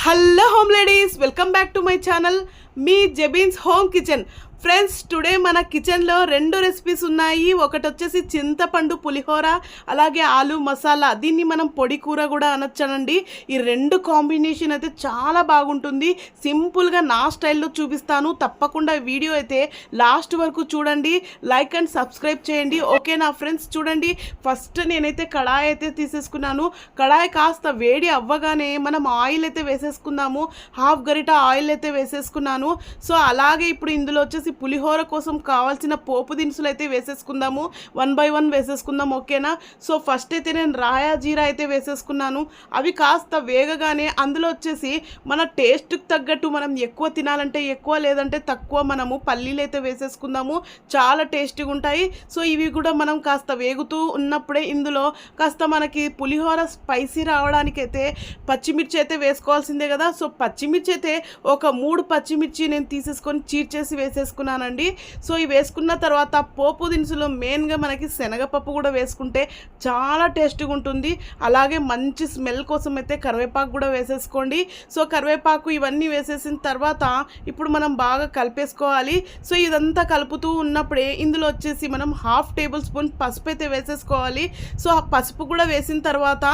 Hello home ladies, welcome back to my channel. Me Jebeen's home kitchen friends today మన కిచెన్లో రెండు recipes ఉన్నాయి ఒకటి వచ్చేసి చింతపండు పులిహోర అలాగే ఆలు మసాలా దీన్ని మనం పొడి కూర కూడా అనొచ్చానండి ఈ రెండు కాంబినేషన్ అయితే చాలా బాగుంటుంది సింపుల్గా నా స్టైల్లో చూపిస్తాను తప్పకుండా వీడియో అయితే లాస్ట్ వరకు చూడండి లైక్ అండ్ సబ్స్క్రైబ్ చేయండి ఓకే నా ఫ్రెండ్స్ చూడండి ఫస్ట్ నేనైతే కడాయి అయితే తీసేసుకున్నాను కడాయి కాస్త వేడి అవ్వగానే మనం ఆయిల్ అయితే వేసేసుకుందాము హాఫ్ గరిట ఆయిల్ అయితే వేసేసుకున్నాను వేసేసుకున్నాను సో అలాగే ఇప్పుడు ఇందులో వచ్చేసి పులిహోర కోసం కావాల్సిన పోపు దినుసులు అయితే వేసేసుకుందాము వన్ బై వన్ వేసేసుకుందాం ఓకేనా సో ఫస్ట్ అయితే నేను రాయా జీరా అయితే వేసేసుకున్నాను అవి కాస్త వేగగానే అందులో వచ్చేసి మన టేస్ట్కి తగ్గట్టు మనం ఎక్కువ తినాలంటే ఎక్కువ లేదంటే తక్కువ మనము పల్లీలు అయితే వేసేసుకుందాము చాలా టేస్టీగా ఉంటాయి సో ఇవి కూడా మనం కాస్త వేగుతూ ఉన్నప్పుడే ఇందులో కాస్త మనకి పులిహోర స్పైసీ రావడానికైతే పచ్చిమిర్చి అయితే వేసుకోవాల్సిందే కదా సో పచ్చిమిర్చి అయితే ఒక మూడు పచ్చిమిర్చి నుంచి నేను తీసేసుకొని చీర్చేసి చేసి వేసేసుకున్నానండి సో ఈ వేసుకున్న తర్వాత పోపు దినుసులో మెయిన్గా మనకి శనగపప్పు కూడా వేసుకుంటే చాలా టేస్ట్గా ఉంటుంది అలాగే మంచి స్మెల్ కోసం అయితే కరివేపాకు కూడా వేసేసుకోండి సో కరివేపాకు ఇవన్నీ వేసేసిన తర్వాత ఇప్పుడు మనం బాగా కలిపేసుకోవాలి సో ఇదంతా కలుపుతూ ఉన్నప్పుడే ఇందులో వచ్చేసి మనం హాఫ్ టేబుల్ స్పూన్ పసుపు అయితే వేసేసుకోవాలి సో ఆ పసుపు కూడా వేసిన తర్వాత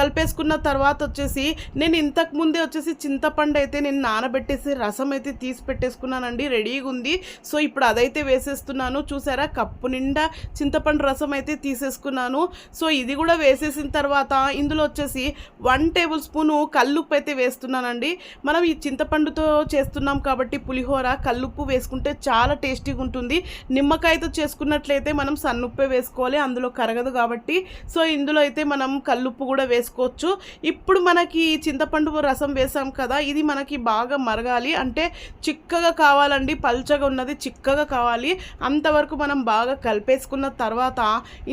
కలిపేసుకున్న తర్వాత వచ్చేసి నేను ఇంతకు ముందే వచ్చేసి చింతపండు అయితే నేను నానబెట్టేసి రసం అయితే తీసి పెట్టేసుకున్నానండి రెడీగా ఉంది సో ఇప్పుడు అదైతే వేసేస్తున్నాను చూసారా కప్పు నిండా చింతపండు రసం అయితే తీసేసుకున్నాను సో ఇది కూడా వేసేసిన తర్వాత ఇందులో వచ్చేసి వన్ టేబుల్ స్పూను కల్లుప్పు అయితే వేస్తున్నానండి మనం ఈ చింతపండుతో చేస్తున్నాం కాబట్టి పులిహోర కల్లుప్పు వేసుకుంటే చాలా టేస్టీగా ఉంటుంది నిమ్మకాయతో చేసుకున్నట్లయితే మనం సన్నుప్పే వేసుకోవాలి అందులో కరగదు కాబట్టి సో ఇందులో అయితే మనం కల్లుప్పు కూడా వేసుకోవచ్చు ఇప్పుడు మనకి చింతపండు రసం వేసాం కదా ఇది మనకి బాగా మరగాలి అంటే చిక్కగా కావాలండి పల్చగా ఉన్నది చిక్కగా కావాలి అంతవరకు మనం బాగా కలిపేసుకున్న తర్వాత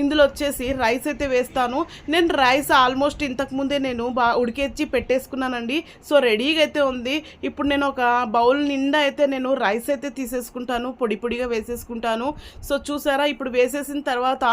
ఇందులో వచ్చేసి రైస్ అయితే వేస్తాను నేను రైస్ ఆల్మోస్ట్ ఇంతకుముందే నేను బాగా ఉడికేచ్చి పెట్టేసుకున్నానండి సో రెడీగా అయితే ఉంది ఇప్పుడు నేను ఒక బౌల్ నిండా అయితే నేను రైస్ అయితే తీసేసుకుంటాను పొడి పొడిగా వేసేసుకుంటాను సో చూసారా ఇప్పుడు వేసేసిన తర్వాత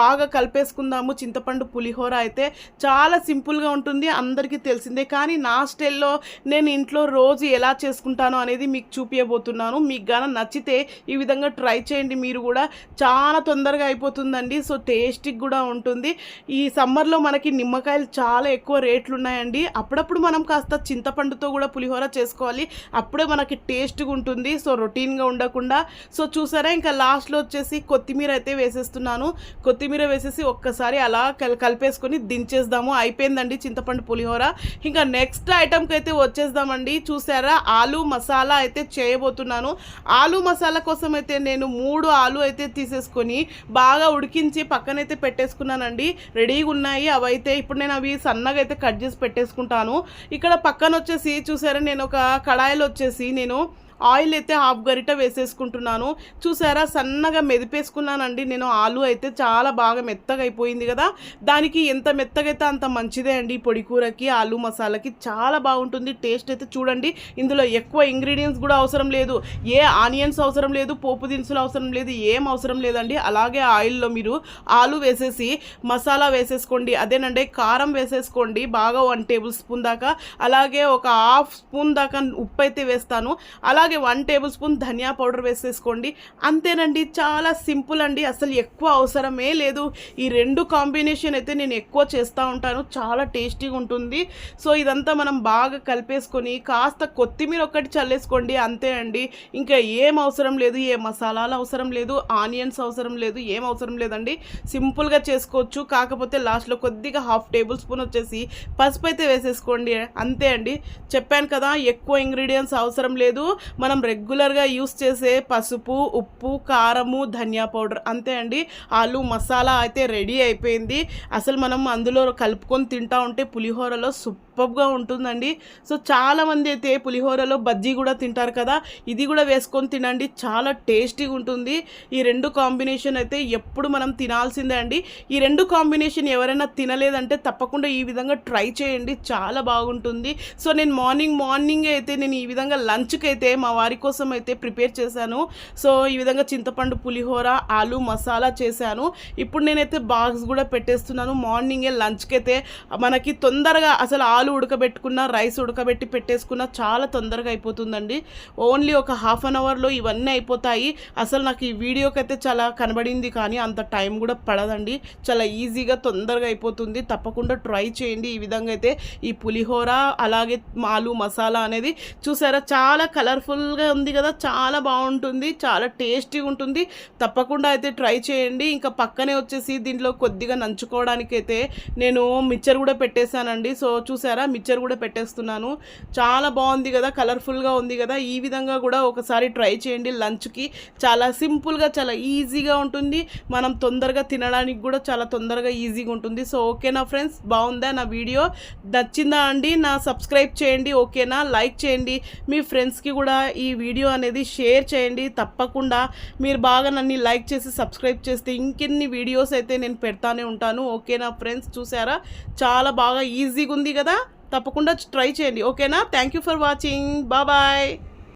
బాగా కలిపేసుకుందాము చింతపండు పులిహోర అయితే చాలా సింపుల్గా ఉంటుంది అందరికీ తెలిసిందే కానీ నా స్టైల్లో నేను ఇంట్లో రోజు ఎలా చేసుకుంటాను అనేది అనేది మీకు చూపించబోతున్నాను మీకు గాన నచ్చితే ఈ విధంగా ట్రై చేయండి మీరు కూడా చాలా తొందరగా అయిపోతుందండి సో టేస్టీ కూడా ఉంటుంది ఈ సమ్మర్లో మనకి నిమ్మకాయలు చాలా ఎక్కువ రేట్లు ఉన్నాయండి అప్పుడప్పుడు మనం కాస్త చింతపండుతో కూడా పులిహోర చేసుకోవాలి అప్పుడే మనకి టేస్ట్గా ఉంటుంది సో రొటీన్గా ఉండకుండా సో చూసారా ఇంకా లాస్ట్లో వచ్చేసి కొత్తిమీర అయితే వేసేస్తున్నాను కొత్తిమీర వేసేసి ఒక్కసారి అలా కలిపేసుకొని దించేద్దాము అయిపోయిందండి చింతపండు పులిహోర ఇంకా నెక్స్ట్ ఐటెంకి అయితే వచ్చేద్దామండి చూసారా ఆలు మసాలా మసాలా అయితే చేయబోతున్నాను ఆలు మసాలా కోసం అయితే నేను మూడు ఆలు అయితే తీసేసుకొని బాగా ఉడికించి పక్కనైతే పెట్టేసుకున్నానండి రెడీగా ఉన్నాయి అవైతే ఇప్పుడు నేను అవి సన్నగా అయితే కట్ చేసి పెట్టేసుకుంటాను ఇక్కడ పక్కన వచ్చేసి చూసారా నేను ఒక కడాయిలు వచ్చేసి నేను ఆయిల్ అయితే హాఫ్ గరిట వేసేసుకుంటున్నాను చూసారా సన్నగా మెదిపేసుకున్నానండి నేను ఆలు అయితే చాలా బాగా మెత్తగా అయిపోయింది కదా దానికి ఎంత మెత్తగైతే అంత మంచిదే అండి పొడి కూరకి ఆలు మసాలాకి చాలా బాగుంటుంది టేస్ట్ అయితే చూడండి ఇందులో ఎక్కువ ఇంగ్రీడియంట్స్ కూడా అవసరం లేదు ఏ ఆనియన్స్ అవసరం లేదు పోపు దినుసులు అవసరం లేదు ఏం అవసరం లేదండి అలాగే ఆయిల్లో మీరు ఆలు వేసేసి మసాలా వేసేసుకోండి అదేనండి కారం వేసేసుకోండి బాగా వన్ టేబుల్ స్పూన్ దాకా అలాగే ఒక హాఫ్ స్పూన్ దాకా ఉప్పు అయితే వేస్తాను అలాగే అలాగే వన్ టేబుల్ స్పూన్ ధనియా పౌడర్ వేసేసుకోండి అంతేనండి చాలా సింపుల్ అండి అసలు ఎక్కువ అవసరమే లేదు ఈ రెండు కాంబినేషన్ అయితే నేను ఎక్కువ చేస్తూ ఉంటాను చాలా టేస్టీగా ఉంటుంది సో ఇదంతా మనం బాగా కలిపేసుకొని కాస్త కొత్తిమీర ఒకటి చల్లేసుకోండి అంతే అండి ఇంకా ఏం అవసరం లేదు ఏ మసాలాలు అవసరం లేదు ఆనియన్స్ అవసరం లేదు ఏం అవసరం లేదండి సింపుల్గా చేసుకోవచ్చు కాకపోతే లాస్ట్లో కొద్దిగా హాఫ్ టేబుల్ స్పూన్ వచ్చేసి పసుపు అయితే వేసేసుకోండి అంతే అండి చెప్పాను కదా ఎక్కువ ఇంగ్రీడియంట్స్ అవసరం లేదు మనం రెగ్యులర్గా యూస్ చేసే పసుపు ఉప్పు కారము ధనియా పౌడర్ అంతే అండి ఆలు మసాలా అయితే రెడీ అయిపోయింది అసలు మనం అందులో కలుపుకొని తింటా ఉంటే పులిహోరలో సూప్ సూపర్గా ఉంటుందండి సో చాలామంది అయితే పులిహోరలో బజ్జీ కూడా తింటారు కదా ఇది కూడా వేసుకొని తినండి చాలా టేస్టీగా ఉంటుంది ఈ రెండు కాంబినేషన్ అయితే ఎప్పుడు మనం తినాల్సిందే అండి ఈ రెండు కాంబినేషన్ ఎవరైనా తినలేదంటే తప్పకుండా ఈ విధంగా ట్రై చేయండి చాలా బాగుంటుంది సో నేను మార్నింగ్ మార్నింగ్ అయితే నేను ఈ విధంగా లంచ్కి అయితే మా వారి కోసం అయితే ప్రిపేర్ చేశాను సో ఈ విధంగా చింతపండు పులిహోర ఆలు మసాలా చేశాను ఇప్పుడు నేనైతే బాక్స్ కూడా పెట్టేస్తున్నాను మార్నింగే లంచ్కి అయితే మనకి తొందరగా అసలు ఆలు పాలు ఉడకబెట్టుకున్న రైస్ ఉడకబెట్టి పెట్టేసుకున్న చాలా తొందరగా అయిపోతుందండి ఓన్లీ ఒక హాఫ్ అన్ అవర్లో ఇవన్నీ అయిపోతాయి అసలు నాకు ఈ వీడియోకి అయితే చాలా కనబడింది కానీ అంత టైం కూడా పడదండి చాలా ఈజీగా తొందరగా అయిపోతుంది తప్పకుండా ట్రై చేయండి ఈ విధంగా అయితే ఈ పులిహోర అలాగే మాలు మసాలా అనేది చూసారా చాలా కలర్ఫుల్గా ఉంది కదా చాలా బాగుంటుంది చాలా టేస్టీగా ఉంటుంది తప్పకుండా అయితే ట్రై చేయండి ఇంకా పక్కనే వచ్చేసి దీంట్లో కొద్దిగా నంచుకోవడానికైతే నేను మిక్చర్ కూడా పెట్టేశానండి సో చూసారా చూసారా మిక్చర్ కూడా పెట్టేస్తున్నాను చాలా బాగుంది కదా కలర్ఫుల్గా ఉంది కదా ఈ విధంగా కూడా ఒకసారి ట్రై చేయండి లంచ్కి చాలా సింపుల్గా చాలా ఈజీగా ఉంటుంది మనం తొందరగా తినడానికి కూడా చాలా తొందరగా ఈజీగా ఉంటుంది సో ఓకేనా ఫ్రెండ్స్ బాగుందా నా వీడియో నచ్చిందా అండి నా సబ్స్క్రైబ్ చేయండి ఓకేనా లైక్ చేయండి మీ ఫ్రెండ్స్కి కూడా ఈ వీడియో అనేది షేర్ చేయండి తప్పకుండా మీరు బాగా నన్ను లైక్ చేసి సబ్స్క్రైబ్ చేస్తే ఇంకెన్ని వీడియోస్ అయితే నేను పెడతానే ఉంటాను ఓకేనా ఫ్రెండ్స్ చూసారా చాలా బాగా ఈజీగా ఉంది కదా తప్పకుండా ట్రై చేయండి ఓకేనా థ్యాంక్ ఫర్ వాచింగ్ బాబాయ్